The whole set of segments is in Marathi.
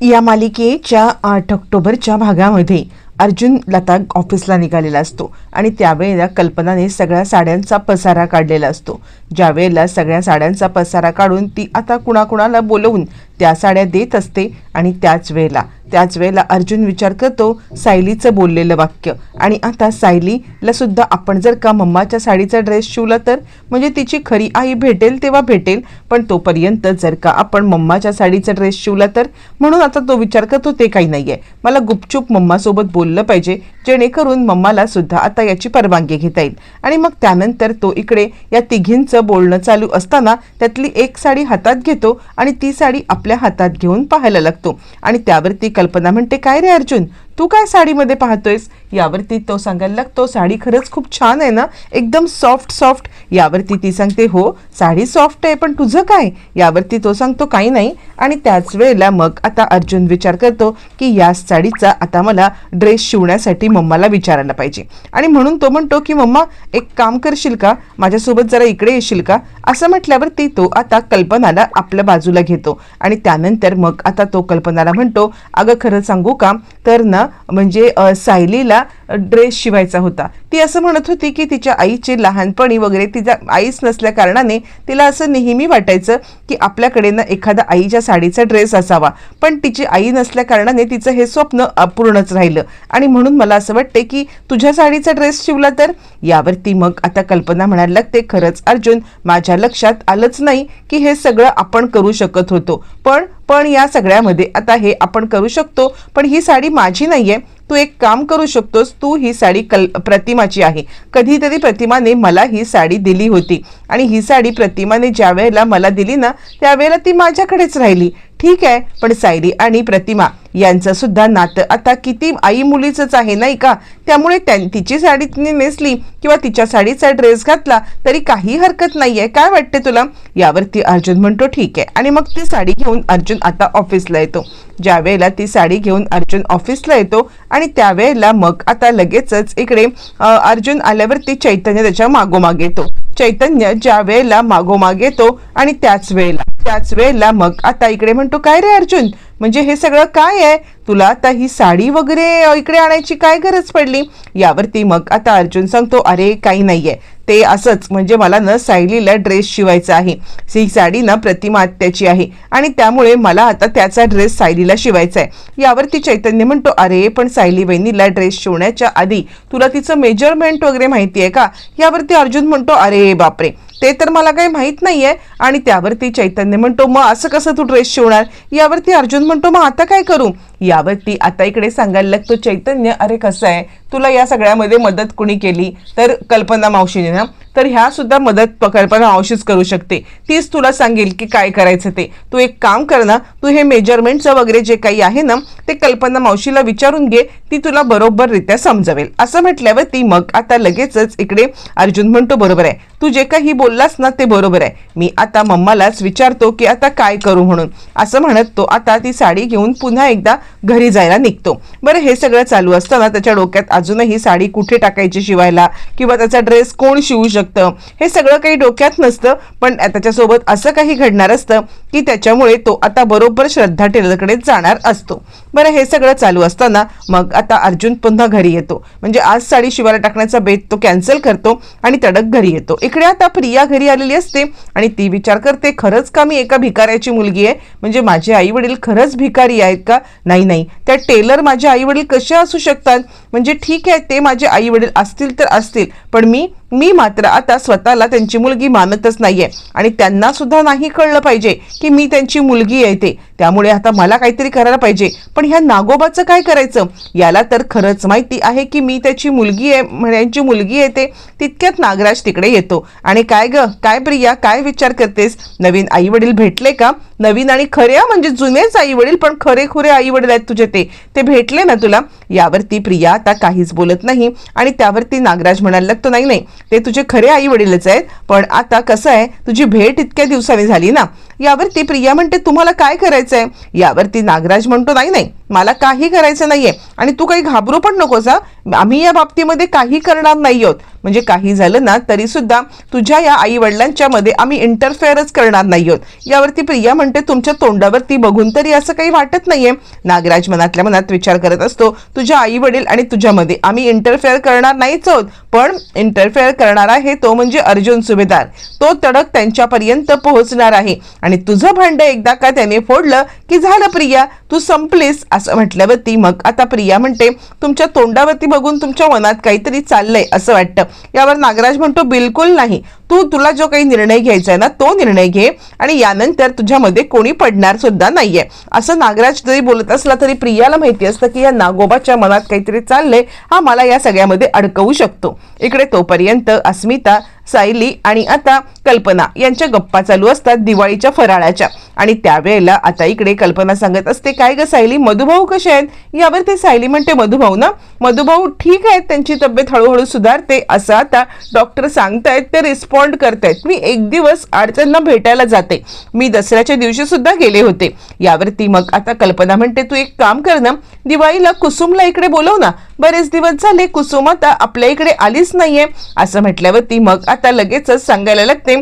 या मालिकेच्या आठ ऑक्टोबरच्या भागामध्ये अर्जुन लता ऑफिसला निघालेला असतो आणि त्यावेळेला कल्पनाने सगळ्या साड्यांचा पसारा काढलेला असतो. ज्यावेळेला सगळ्या साड्यांचा पसारा काढून ती आता कुणाकुणाला बोलवून त्या साड्या देत असते आणि त्याच वेळेला त्याच वेळेला अर्जुन विचार करतो सायलीचं बोललेलं वाक्य. आणि आता सायलीला सुद्धा आपण जर का मम्माच्या साडीचा ड्रेस शिवला तर म्हणजे तिची खरी आई भेटेल तेव्हा भेटेल पण तोपर्यंत जर का आपण मम्माच्या साडीचा ड्रेस शिवला तर म्हणून आता तो विचार करतो ते काही नाही आहे मला गुपचूप मम्मासोबत बोललं पाहिजे जेणेकरून मम्माला सुद्धा आता याची परवानगी घेता येईल. आणि मग त्यानंतर तो इकडे या तिघींचं बोलणं चालू असताना त्यातली एक साडी हातात घेतो आणि ती साडी आपल्या हातात घेऊन पाहायला लागतो. आणि त्यावरती कल्पना म्हणते काय रे अर्जुन? तू काय साडीमध्ये पाहतोयस? यावरती तो सांगायला लागतो साडी खरंच खूप छान आहे ना? एकदम सॉफ्ट सॉफ्ट यावरती ती सांगते हो साडी सॉफ्ट आहे पण तुझं काय? यावरती तो सांगतो काही नाही. आणि त्याच वेळेला मग आता अर्जुन विचार करतो की या साडीचा आता मला ड्रेस शिवण्यासाठी मम्माला विचारायला पाहिजे. आणि म्हणून तो म्हणतो की मम्मा एक काम करशील का? माझ्यासोबत जरा इकडे येशील का? असं म्हटल्यावरती तो आता कल्पनाला आपल्या बाजूला घेतो. आणि त्यानंतर मग आता तो कल्पनाला म्हणतो अगं खरं सांगू का? तर ना म्हणजे सायलीला ड्रेस शिवायचा होता. ती असं म्हणत होती की तिच्या आईचे लहानपणी वगैरे तिचा आईच नसल्या कारणाने तिला असं नेहमी वाटायचं की आपल्याकडे ना एखादा आईच्या साडीचा ड्रेस असावा. पण तिची आई नसल्या कारणाने तिचं हे स्वप्न अपूर्णच राहिलं. आणि म्हणून मला असं वाटते की तुझ्या साडीचा ड्रेस शिवला तर? यावरती मग आता कल्पना म्हणायला लागते खरंच अर्जुन माझ्या लक्षात आलंच नाही की हे सगळं आपण करू शकत होतो. पण पण या सगळ्यामध्ये आता हे आपण करू शकतो. पण ही साडी माझी नाही आहे तू एक काम करू शकतोस तू ही साडी कल प्रतिमाची आहे. कधीतरी प्रतिमाने मला ही साडी दिली होती. आणि ही साडी प्रतिमाने ज्या वेळेला मला दिली ना त्यावेळेला ती माझ्याकडेच राहिली. ठीक आहे पण सायरी आणि प्रतिमा यांचं सुद्धा नातं आता किती आई मुलीचंच आहे नाही का? त्यामुळे त्यां तिची साडी तिने नेसली किंवा तिच्या साडीचा ड्रेस घातला तरी काही हरकत नाहीये. काय वाटते तुला? यावरती अर्जुन म्हणतो ठीक आहे. आणि मग ती साडी घेऊन अर्जुन आता ऑफिसला येतो. ज्या वेळेला ती साडी घेऊन अर्जुन ऑफिसला येतो आणि त्यावेळेला मग आता लगेचच इकडे अर्जुन आल्यावरती चैतन्य त्याच्या मागोमाग येतो. चैतन्य ज्या वेळेला मागोमाग येतो आणि त्याच वेळेला त्याच वेळेला मग. आता इकडे म्हणतो काय रे अर्जुन? म्हणजे हे सगळं काय आहे? तुला आता ही साडी वगैरे इकडे आणायची काय गरज पडली? यावरती मग आता अर्जुन सांगतो अरे काही नाहीये. ते असंच म्हणजे मला ना सायलीला ड्रेस शिवायचा आहे. ही साडी ना प्रतिमा आत्याची आहे. आणि त्यामुळे मला आता त्याचा ड्रेस सायलीला शिवायचा आहे. यावरती चैतन्य म्हणतो अरे पण सायली बहिणीला ड्रेस शिवण्याच्या आधी तुला तिचं मेजरमेंट वगैरे माहिती आहे का? यावरती अर्जुन म्हणतो अरे बापरे. ते तर मला काही माहीत नाहीये. आणि त्यावरती चैतन्य म्हणतो मग असं कसं तू ड्रेस शिवणार? यावरती अर्जुन म्हणतो मग आता काय करू? यावरती आता इकडे सांगायला लागतो चैतन्य अरे कसं आहे? तुला या सगळ्यामध्ये मदत कुणी केली? तर कल्पना मावशीने ना? तर ह्या सुद्धा मदत कल्पना मावशीच करू शकते. तीच तुला सांगेल की काय करायचं ते. तू एक काम कर ना तू हे मेजरमेंटचं वगैरे जे काही आहे ना ते कल्पना मावशीला विचारून घे ती तुला बरोबररित्या समजावेल. असं म्हटल्यावर ती मग आता लगेचच इकडे अर्जुन म्हणतो बरोबर आहे. तू जे काही बोललास ना ते बरोबर आहे. मी आता मम्मालाच विचारतो की आता काय करू म्हणून. असं म्हणत तो आता ती साडी घेऊन पुन्हा एकदा घरी जायला निघतो. बरं हे सगळं चालू असताना त्याच्या डोक्यात अजूनही साडी कुठे टाकायची शिवायला किंवा त्याचा ड्रेस कोण शिवू शकतं? हे सगळं काही डोक्यात नसतं पण त्याच्यासोबत असं काही घडणार असतं की त्याच्यामुळे तो आता बरोबर श्रद्धा टेलरकडे जाणार असतो. बरं हे सगळं चालू असताना मग आता अर्जुन पुन्हा घरी येतो. म्हणजे आज साडी शिवायला टाकण्याचा बेत तो कॅन्सल करतो आणि तडक घरी येतो. इकडे आता प्रिया घरी आलेली असते आणि ती विचार करते खरंच का मी एका भिकाऱ्याची मुलगी आहे? म्हणजे माझे आई वडील खरंच भिकारी आहेत का? नाही नाही त्या टेलर माझे आई वडील कसे असू शकतात? म्हणजे ठीक आहे ते माझे आई वडील असतील तर असतील. पण मी मी मात्र आता स्वतःला त्यांची मुलगी मानतच नाहीये. आणि त्यांना सुद्धा नाही कळलं पाहिजे की मी त्यांची मुलगी आहे ते. त्यामुळे आता मला काहीतरी करायला पाहिजे. पण ह्या नागोबाचं काय करायचं? याला तर खरंच माहिती आहे की मी त्याची मुलगी आहे म्हणजे त्यांची मुलगी आहे ते. तितक्यात नागराज तिकडे येतो. आणि काय ग? काय प्रिया? काय विचार करतेस? नवीन आई वडील भेटले का? नवीन आणि खऱ्या म्हणजे जुनेच आई वडील पण खरे खुरे आई वडील आहेत तुझे ते. ते भेटले ना तुला? यावरती प्रिया आता काहीच बोलत नाही. आणि त्यावरती नागराज म्हणायला लागतो नाही नाही. ते तुझे खरे आई वडीलच आहेत पण आता कसं आहे तुझी भेट इतक्या दिवसांनी झाली ना. यावरती प्रिया म्हणते तुम्हाला काय करायचंय? यावरती नागराज म्हणतो नाही नाही मला काही करायचं नाहीये आणि तू काही घाबरू पण नकोस हा. आम्ही या बाबतीमध्ये काही करणार नाही आहोत म्हणजे काही झालं ना तरी सुद्धा तुझ्या या आई वडिलांच्या मध्ये आम्ही इंटरफेअरच करणार नाही आहोत यावरती प्रिया म्हणते तुमच्या तोंडावरती बघून तरी असं काही वाटत नाहीये. नागराज मनातल्या मनात विचार करत असतो तुझ्या आई वडील आणि तुझ्यामध्ये आम्ही इंटरफेअर करणार नाहीच आहोत. पण इंटरफेअर करणार आहे तो म्हणजे अर्जुन सुभेदार. तो तडक त्यांच्यापर्यंत पोहोचणार आहे आणि तुझं भांडं एकदा का त्याने फोडलं की झालं प्रिया तू संपलीस असं म्हटल्यावरती मग आता प्रिया म्हणते तुमच्या तोंडावरती बघून तुमच्या मनात काहीतरी चाललंय असं वाटतं. यावर नागराज म्हणतो बिलकुल नाही. तू तुला जो काही निर्णय घ्यायचा आहे ना तो निर्णय घे आणि यानंतर तुझ्यामध्ये कोणी पडणार सुद्धा नाहीये. असं नागराज जरी बोलत असला तरी प्रियाला माहिती असतं की या नागोबाच्या मनात काहीतरी चाललंय. हा मला या सगळ्यामध्ये अडकवू शकतो. इकडे तोपर्यंत अस्मिता सायली आणि आता कल्पना यांच्या गप्पा चालू असतात दिवाळीच्या फराळाच्या. आणि त्यावेळेला आता इकडे कल्पना सांगत असते काय ग सायली मधुभाऊ कसे आहेत? यावर ते सायली म्हणते मधुभाऊ ना मधुभाऊ ठीक आहेत त्यांची तब्येत हळूहळू सुधारते. असं आता डॉक्टर सांगतायत ते रिस्पॉन्ड करतायत. मी एक दिवस अडचणना भेटायला जाते. मी दसऱ्याच्या दिवशी सुद्धा गेले होते. यावरती मग आता कल्पना म्हणते तू एक काम कर ना दिवाळीला कुसुमला इकडे बोलव ना. बरेच दिवस झाले कुसुम आता आपल्या इकडे आलीच नाहीये. असं म्हटल्यावरती मग आता लगेचच सांगायला लागते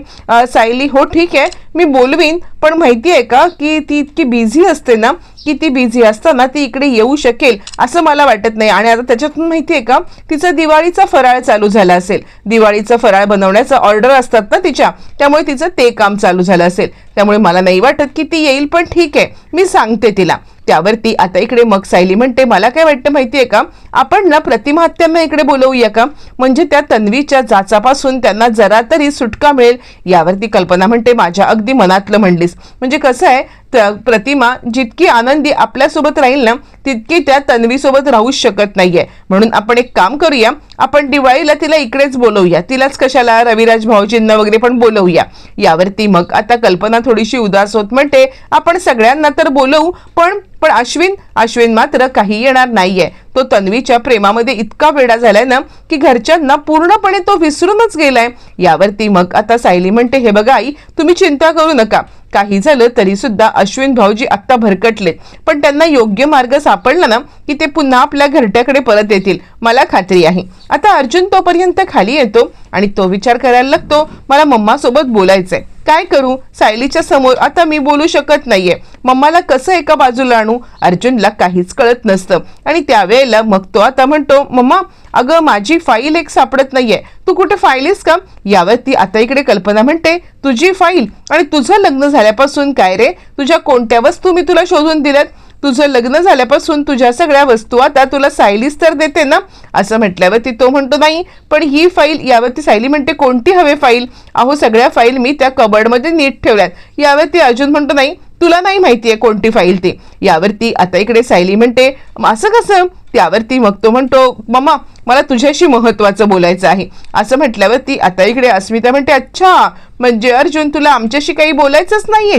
सायली हो ठीक आहे मी बोलवीन पण माहिती आहे का की ती इतकी बिझी असते ना की ती बिझी असताना ती इकडे येऊ शकेल असं मला वाटत नाही. आणि आता त्याच्यातून माहिती आहे का तिचा दिवाळीचा फराळ चालू झाला असेल. दिवाळीचा फराळ बनवण्याचा ऑर्डर असतात ना तिच्या त्यामुळे तिचं ते काम चालू झालं असेल. त्यामुळे मला नाही वाटत की ती येईल पण ठीक आहे मी सांगते तिला. त्यावरती आता इकडे मग सायली म्हणते मला काय वाटतं माहितीये का? आपण ना प्रतिमहत्यांना इकडे बोलवूया का? म्हणजे त्या तन्वीच्या जाचापासून त्यांना जरा तरी सुटका मिळेल. यावरती कल्पना म्हणते माझ्या अगदी मनातलं म्हणलीस. म्हणजे कसं आहे तर प्रतिमा जितकी आनंदी आपल्यासोबत राहील ना तितकी त्या तन्वीसोबत राहूच शकत नाहीये. म्हणून आपण एक काम करूया आपण दिवाळीला तिला इकडेच बोलवूया. तिलाच कशाला रविराज भाऊजींना वगैरे पण बोलवूया. यावरती मग आता कल्पना थोडीशी उदास होत म्हणते आपण सगळ्यांना तर बोलवू पण पण अश्विन अश्विन मात्र काही येणार नाहीये. तो तन्वीच्या प्रेमामध्ये इतका वेडा झालाय ना की घरच्यांना पूर्णपणे तो विसरूनच गेलाय. यावरती मग आता सायली म्हणते हे बघा आई तुम्ही चिंता करू नका. काही झालं तरी सुद्धा अश्विन भाऊजी आत्ता भरकटले. पण त्यांना योग्य मार्ग सापडला ना की ते पुन्हा आपल्या घरट्याकडे परत येतील मला खात्री आहे. आता अर्जुन तोपर्यंत खाली येतो. आणि तो विचार करायला लागतो मला मम्मासोबत बोलायचंय. काय करू? सायलीच्या समोर आता मी बोलू शकत नाहीये. मम्माला कसं एका बाजूला आणू? अर्जुनला काहीच कळत नसतं. आणि त्यावेळेला मग तो आता म्हणतो मम्मा अगं माझी फाईल एक सापडत नाहीये. तू कुठे फाईलीस का? यावरती आता इकडे कल्पना म्हणते तुझी फाईल आणि तुझं लग्न झाल्यापासून काय रे? तुझ्या कोणत्या वस्तू मी तुला शोधून दिल्यात? तुझं लग्न झाल्यापासून तुझ्या सगळ्या वस्तू आता तुला सायलीच तर देते ना? असं म्हटल्यावरती तो म्हणतो नाही पण ही फाईल यावरती सायली म्हणते कोणती हवे फाईल अहो सगळ्या फाईल मी त्या कबर्डमध्ये नीट ठेवल्यात. यावरती अर्जुन म्हणतो नाही तुला नाही माहिती आहे कोणती फाईल ती. यावरती आता इकडे सायली म्हणते असं कसं? त्यावरती मग तो म्हणतो मम्मा मला तुझ्याशी महत्वाचं बोलायचं आहे. असं म्हटल्यावरती आता इकडे अस्मिता म्हणते अच्छा म्हणजे अर्जुन तुला आमच्याशी काही बोलायचंच नाहीये?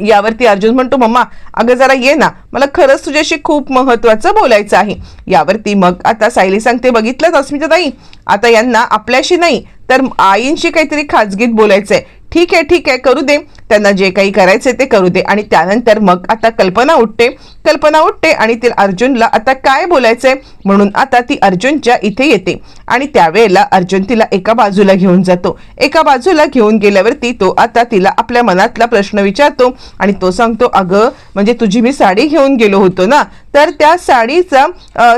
यावरती अर्जुन म्हणतो मम्मा अगं जरा ये ना. मला खरंच तुझ्याशी खूप महत्वाचं बोलायचं आहे. यावरती मग आता सायली सांगते बघितलं अस्मिता ताई आता यांना आपल्याशी नाही तर आईंशी काहीतरी खाजगीत बोलायचंय. ठीक आहे ठीक आहे करू दे. त्यांना जे काही करायचे ते करू दे. आणि त्यानंतर मग आता कल्पना उठते. कल्पना उठते आणि ती अर्जुनला आता काय बोलायचंय? म्हणून आता ती अर्जुनच्या इथे येते. आणि त्यावेळेला अर्जुन तिला एका बाजूला घेऊन जातो. एका बाजूला घेऊन गेल्यावरती तो आता तिला आपल्या मनातला प्रश्न विचारतो. आणि तो सांगतो अगं म्हणजे तुझी मी साडी घेऊन गेलो होतो ना. तर त्या साडीचा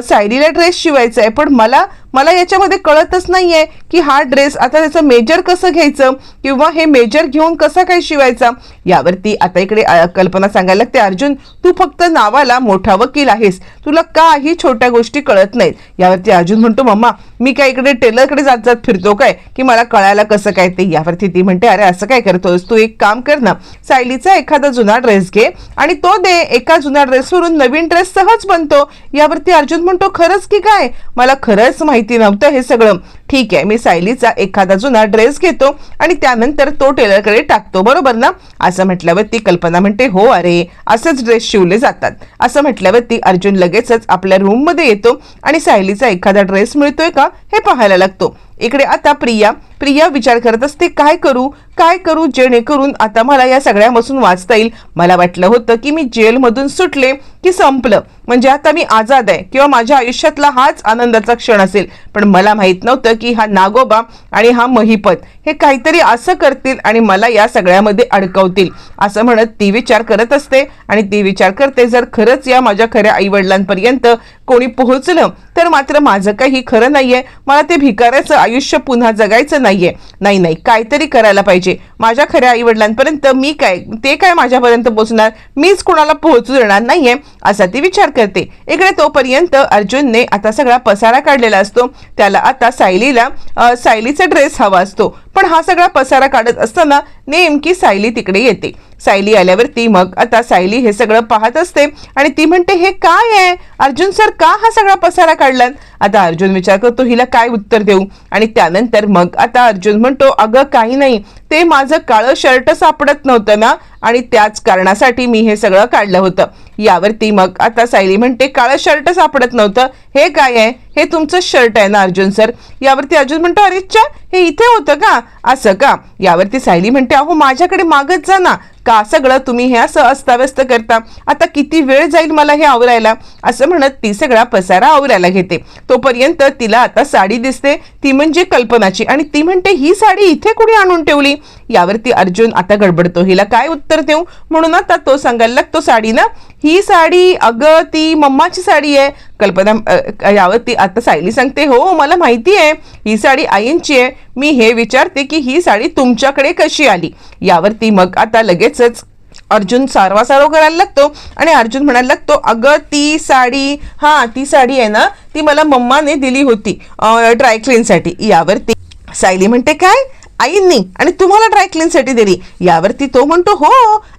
सायलीला ड्रेस शिवायचा आहे. पण मला मला याच्यामध्ये कळतच नाही आहे की हा ड्रेस आता त्याचं मेजर कसं घ्यायचं किंवा हे मेजर घेऊन कसा काय शिवायचा? यावरती आता इकडे कल्पना सांगायला लागते. अर्जुन तू फक्त नावाला मोठा वकील आहेस. तुला काही छोट्या गोष्टी कळत नाहीत. यावरती अर्जुन म्हणतो मम्मा मी काय इकडे टेलरकडे जात जात फिरतो काय? की मला कळायला कसं काय ते? यावरती ती म्हणते अरे असं काय करतोस तू एक काम कर ना. सायलीचा एखादा जुना ड्रेस घे आणि तो दे. एका जुन्या ड्रेसवरून नवीन ड्रेस सहज बनतो? यावरती अर्जुन म्हणतो खरंच की काय? मला खरंच माहिती नव्हतं हे सगळं. ठीक आहे मी सायलीचा एखादा जुना ड्रेस घेतो आणि त्यानंतर तो टेलरकडे टाकतो बरोबर ना? असं म्हटल्यावर ती कल्पना म्हणते हो अरे असेच ड्रेस शिवले जातात. असं म्हटल्यावर ती अर्जुन लगेचच आपल्या रूममध्ये येतो आणि सायलीचा एखादा ड्रेस मिळतोय का? हे पाहायला लागतो. इकडे आता प्रिया प्रिया विचार करत असते काय करू? काय करू जेणेकरून आता मला या सगळ्यापासून वाचता येईल? मला वाटलं होतं की मी जेलमधून सुटले की संपलं. म्हणजे आता मी आझाद आहे किंवा माझ्या आयुष्यातला हाच आनंदाचा क्षण असेल. पण मला माहीत नव्हतं की हा नागोबा आणि हा महिपत हे काहीतरी असं करतील आणि मला या सगळ्यामध्ये अडकवतील. असं म्हणत ती विचार करत असते आणि ती विचार करते जर खरंच या माझ्या खऱ्या आईवडिलांपर्यंत कोणी पोहोचलं तर मात्र माझं काही खरं नाहीये. मला ते भिकाऱ्याचं आयुष्य पुन्हा जगायचं नाही. नाहीये. नाही नाही. काहीतरी करायला पाहिजे. माझ्या खऱ्या आईवडिलांपर्यंत मी काय ते काय माझ्यापर्यंत पोहोचणार मीच कोणाला पोहोचू देणार नाहीये असा ती विचार करते. इकडे तोपर्यंत अर्जुनने आता सगळा पसारा काढलेला असतो. त्याला आता सायलीला सायलीचा ड्रेस हवा असतो. पण हा सगळा पसारा काढत असताना नेमकी सायली तिकडे येते. सायली आल्यावरती मग आता सायली हे सगळं पाहत असते आणि ती म्हणते हे काय आहे? अर्जुन सर का हा सगळा पसारा काढलात? आता अर्जुन विचार करतो हिला काय उत्तर देऊ? आणि त्यानंतर मग आता अर्जुन म्हणतो अगं काही नाही. ते माझं काळं शर्ट सापडत नव्हतं ना आणि त्याच कारणासाठी मी हे सगळं काढलं होतं. यावरती मग आता सायली म्हणते काळं शर्ट सापडत नव्हतं. हे काय आहे? हे तुमचं शर्ट आहे ना अर्जुन सर यावरती अर्जुन म्हणतो अरेच्छा हे इथे होतं का? असं का? यावरती सायली म्हणते अहो माझ्याकडे मागत जा ना. का सगळं तुम्ही हे असं अस्ताव्यस्त करता? आता किती वेळ जाईल मला हे आवरायला? असं म्हणत ती सगळा पसारा आवरायला घेते. तोपर्यंत तिला आता साडी दिसते. ती म्हणजे कल्पनाची आणि ती म्हणते ही साडी इथे कुणी आणून ठेवली? यावरती अर्जुन आता गडबडतो. हिला काय उत्तर देऊ? म्हणून आता तो सांगायला लागतो साडी ना. ही साडी अगं ती मम्माची साडी आहे. कल्पना यावर ती आता सायली सांगते हो मला माहिती आहे ही साडी आईंची आहे. मी हे विचारते की ही साडी तुमच्याकडे कशी आली? यावरती मग आता लगेचच अर्जुन सारवा सारव करायला लागतो आणि अर्जुन म्हणायला लागतो अगं ती साडी हा ती साडी आहे ना ती मला मम्माने दिली होती ड्रायक्लीनसाठी यावरती सायली म्हणते काय? आईंनी आणि तुम्हाला ड्रायक्लीनसाठी दिली? यावरती तो म्हणतो हो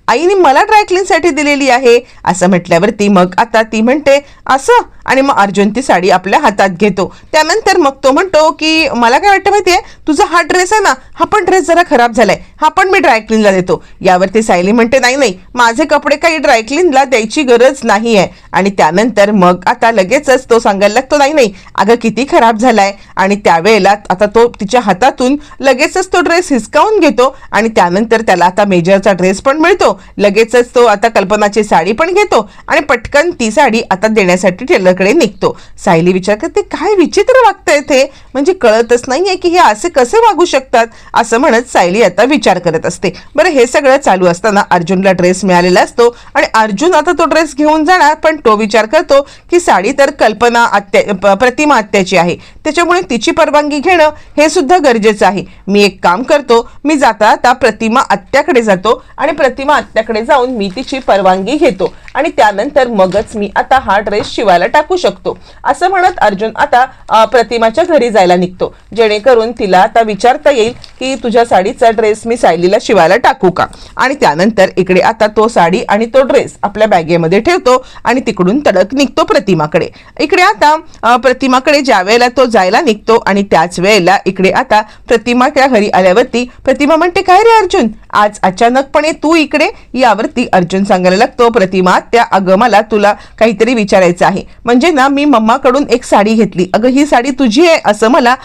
आईने मला ड्रायक्लीनसाठी दिलेली आहे. असं म्हटल्यावरती मग आता ती म्हणते असं? आणि मग अर्जुन ती साडी आपल्या हातात घेतो. त्यानंतर मग तो म्हणतो की मला काय वाटतं माहितीये? तुझा हा ड्रेस आहे ना हा पण ड्रेस जरा खराब झालाय. हा पण मी ड्रायक्लीनला देतो. यावरती सायली म्हणते नाही नाही. माझे कपडे काही ड्रायक्लीनला द्यायची गरज नाही आहे आणि त्यानंतर मग आता लगेचच तो सांगायला लागतो नाही नाही. अगं किती खराब झालाय. आणि त्यावेळेला आता तो तिच्या हातातून लगेचच तो ड्रेस हिसकावून घेतो. आणि त्यानंतर त्याला आता मेजरचा ड्रेस पण मिळतो. लगेचच तो आता कल्पनाची साडी पण घेतो आणि पटकन ती साडी आता देण्यासाठी टेलरकडे निघतो. सायली विचार करते काय विचित्र वागतंय ते? म्हणजे कळतच नाहीये की हे असे कसे वागू शकतात? असं म्हणत सायली आता विचार करत असते. बरं हे सगळं चालू असताना अर्जुनला ड्रेस मिळालेला असतो आणि अर्जुन आता तो ड्रेस घेऊन जाणार पण तो विचार करतो की साडी तर कल्पना आत्या प्रतिमा आत्याची आहे. त्याच्यामुळे तिची परवानगी घेणं हे सुद्धा गरजेचं आहे. मी एक काम करतो मी जाता आता प्रतिमा आत्याकडे जातो आणि प्रतिमा आत्याकडे जाऊन मी तिची परवानगी घेतो आणि त्यानंतर मगच मी आता हा ड्रेस शिवायला टाकू शकतो. असं म्हणत अर्जुन आता प्रतिमाच्या घरी जायला निघतो. जेणेकरून तिला आता विचारता येईल की तुझ्या साडीचा ड्रेस मी सायलीला शिवायला टाकू का? आणि त्यानंतर इकडे आता तो साडी आणि तो ड्रेस आपल्या बॅगेमध्ये ठेवतो आणि तिकडून तडक निघतो प्रतिमाकडे. इकडे आता प्रतिमाकडे ज्या वेळेला तो जायला निघतो आणि त्याच वेळेला इकडे आता प्रतिमा त्या घरी आल्यावरती प्रतिमा म्हणते काय रे अर्जुन? आज अचानकपणे तू इकडे यावरती अर्जुन सांगायला लागतो प्रतिमा त्या अगं मला तुला काहीतरी विचारायचं आहे. म्हणजे ना मी मम्माकडून एक साडी घेतली. अगं ही साडी तुझी आहे असं मला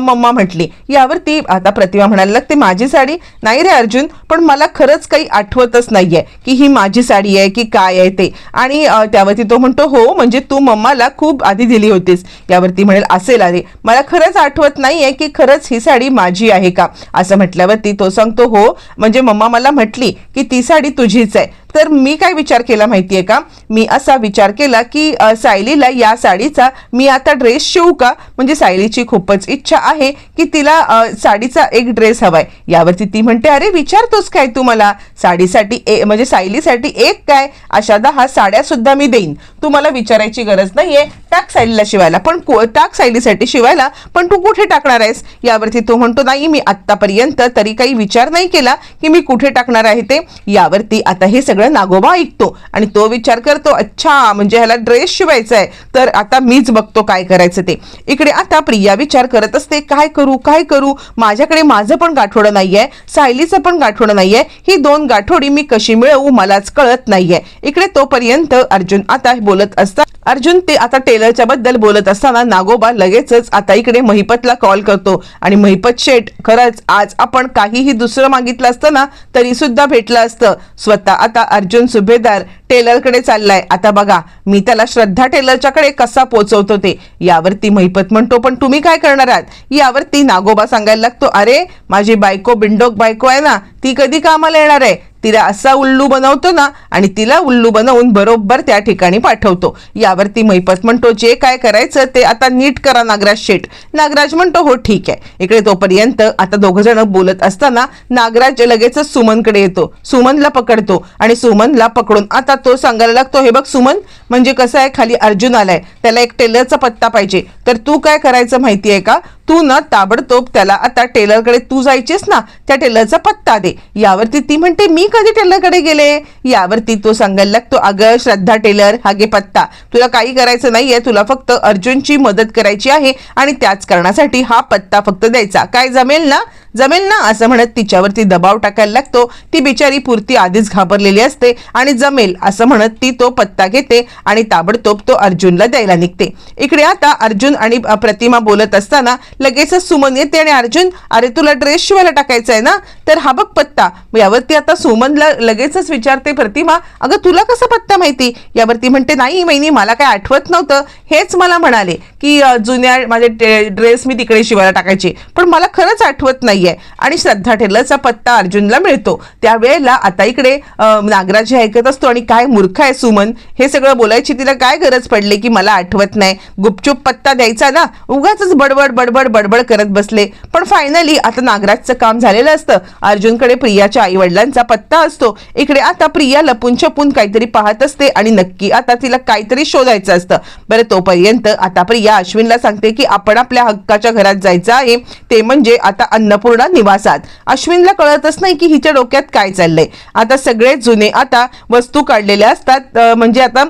मम्मा म्हटली. यावरती आता प्रतिमा म्हणायला लागते माझी साडी? नाही रे अर्जुन पण मला खरंच काही आठवतच नाहीये की ही माझी साडी आहे की काय आहे ते. आणि त्यावरती तो म्हणतो हो म्हणजे तू मम्माला खूप आधी दिली होतीस. यावरती म्हणेल असेल अरे मला खरंच आठवत नाहीये की खरंच ही साडी माझी आहे का? असं म्हटल्यावरती तो सांगतो हो म्हणजे मम्मा मला म्हटली की ती साडी तुझीच आहे. तर मी काय विचार केला माहितीये का? मी असा विचार केला की सायलीला या साडीचा मी आता ड्रेस शिवू का? म्हणजे सायलीची खूपच इच्छा आहे की तिला साडीचा एक ड्रेस हवाय. यावरती ती म्हणते अरे विचारतोस काय तू मला? साडीसाठी ए म्हणजे सायलीसाठी एक काय? अशा दहा साड्या सुद्धा मी देईन. तू मला विचारायची गरज नाहीये. टाक सायलीला शिवायला. पण को- टाक सायलीसाठी शिवायला पण तू कुठे टाकणार आहेस? यावरती तो म्हणतो नाही मी आत्तापर्यंत तरी काही विचार नाही केला की मी कुठे टाकणार आहे ते. यावरती आता हे सगळं नागोबा ऐकतो आणि तो विचार करतो अच्छा म्हणजे ह्याला ड्रेस शिवायचा आहे तर आता मीच बघतो काय करायचं ते. इकडे आता प्रिया विचार करत असते काय करू काय करू? माझ्याकडे माझं पण गाठोडं नाहीये सायलीचं पण गाठोडं नाहीये. ही दोन गाठोडी मी कशी मिळवू मलाच कळत नाहीये. इकडे तोपर्यंत अर्जुन आता बोलत असता अर्जुन ते आता टेलरच्या बद्दल बोलत असताना नागोबा लगेचच आता इकडे महिपतला कॉल करतो. आणि महिपत शेठ खरंच आज आपण काहीही दुसरं मागितलं असतं ना तरी सुद्धा भेटलं असतं. स्वतः आता अर्जुन सुभेदार टेलरकडे चाललाय. आता बघा मी त्याला श्रद्धा टेलरच्याकडे कसा पोचवतो ते? यावरती महिपत म्हणतो पण तुम्ही काय करणार आहात? यावरती नागोबा सांगायला लागतो अरे माझी बायको बिंडोक बायको आहे ना ती कधी कामाला येणार आहे? तिला असा उल्लू बनवतो ना आणि तिला उल्लू बनवून बरोबर त्या ठिकाणी पाठवतो. यावरती मैपत म्हणतो जे काय करायचं ते आता नीट करा नागराज शेठ. नागराज म्हणतो हो ठीक आहे. इकडे तोपर्यंत आता दोघ जण बोलत असताना नागराज लगेचच सुमनकडे येतो. सुमनला पकडतो आणि सुमनला पकडून आता तो सांगायला लागतो हे बघ सुमन म्हणजे कसं आहे खाली अर्जुन आलाय. त्याला एक टेलरचा पत्ता पाहिजे. तर तू काय करायचं माहिती आहे का? तू ना ताबडतोब त्याला आता टेलरकडे तू जायचीस ना त्या टेलरचा पत्ता दे. यावरती ती म्हणते मी कधी टेलरकडे गेले? यावरती तो सांगायला लागतो अगं श्रद्धा टेलर हा गे पत्ता. तुला काही करायचं नाहीये तुला फक्त अर्जुनची मदत करायची आहे आणि त्याच कारणासाठी हा पत्ता फक्त द्यायचा. काय जमेल ना? जमेल ना? असं म्हणत तिच्यावरती दबाव टाकायला लागतो. ती बिचारी पुरती आधीच घाबरलेली असते आणि जमेल असं म्हणत ती तो पत्ता घेते आणि ताबडतोब तो अर्जुनला द्यायला निघते. इकडे आता अर्जुन आणि प्रतिमा बोलत असताना लगेचच सुमन येते आणि अर्जुन अरे तुला ड्रेस शिवायला टाकायचा आहे ना? तर हा बघ पत्ता. यावरती आता सुमनला लगेचच विचारते प्रतिमा अगं तुला कसा पत्ता माहिती? यावरती म्हणते नाही महिनी मला काय आठवत नव्हतं. हेच मला म्हणाले की जुन्या माझे ड्रेस मी तिकडे शिवायला टाकायचे पण मला खरंच आठवत नाहीये. आणि श्रद्धा टेलरचा पत्ता अर्जुनला मिळतो. त्यावेळेला आता इकडे नागराज हे ऐकत असतो आणि काय मूर्ख आहे सुमन? हे सगळं बोलायची तिला काय गरज पडली की मला आठवत नाही? गुपचूप पत्ता द्यायचा ना? उगाच बडबड बडबड बडबड करत बसले. पण फायनली आता नागराजचं काम झालेलं असतं. अर्जुनकडे प्रियाच्या आई वडिलांचा पत्ता असतो. इकडे आता प्रिया लपून छपून काहीतरी पाहत असते आणि नक्की आता तिला काहीतरी शोधायचं असतं. बरं तोपर्यंत आता प्रिया अश्विनला सांगते की आपण आपल्या हक्काच्या घरात जायचं आहे. ते म्हणजे आता अन्नपूर्णा निवासात. अश्विनला कळतच नाही की हिच्या डोक्यात काय चाललंय. आता सगळे जुने आता वस्तू काढलेल्या असतात म्हणजे आता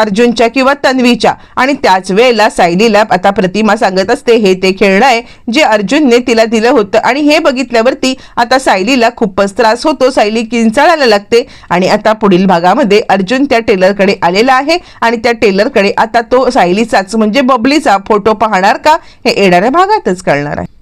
अर्जुनच्या किंवा तन्वीच्या. आणि त्याच वेळेला सायलीला आता प्रतिमा सांगत असते हे ते खेळणं आहे जे अर्जुनने तिला दिलं होतं. आणि हे बघितल्यावरती आता सायलीला खूपच त्रास होतो. सायली किंचाळायला लागते. आणि आता पुढील भागामध्ये अर्जुन त्या टेलरकडे आलेला आहे. आणि त्या टेलरकडे आता तो सायलीचाच म्हणजे बबलीचा फोटो पाहणार का? हे येणाऱ्या भागातच कळणार आहे.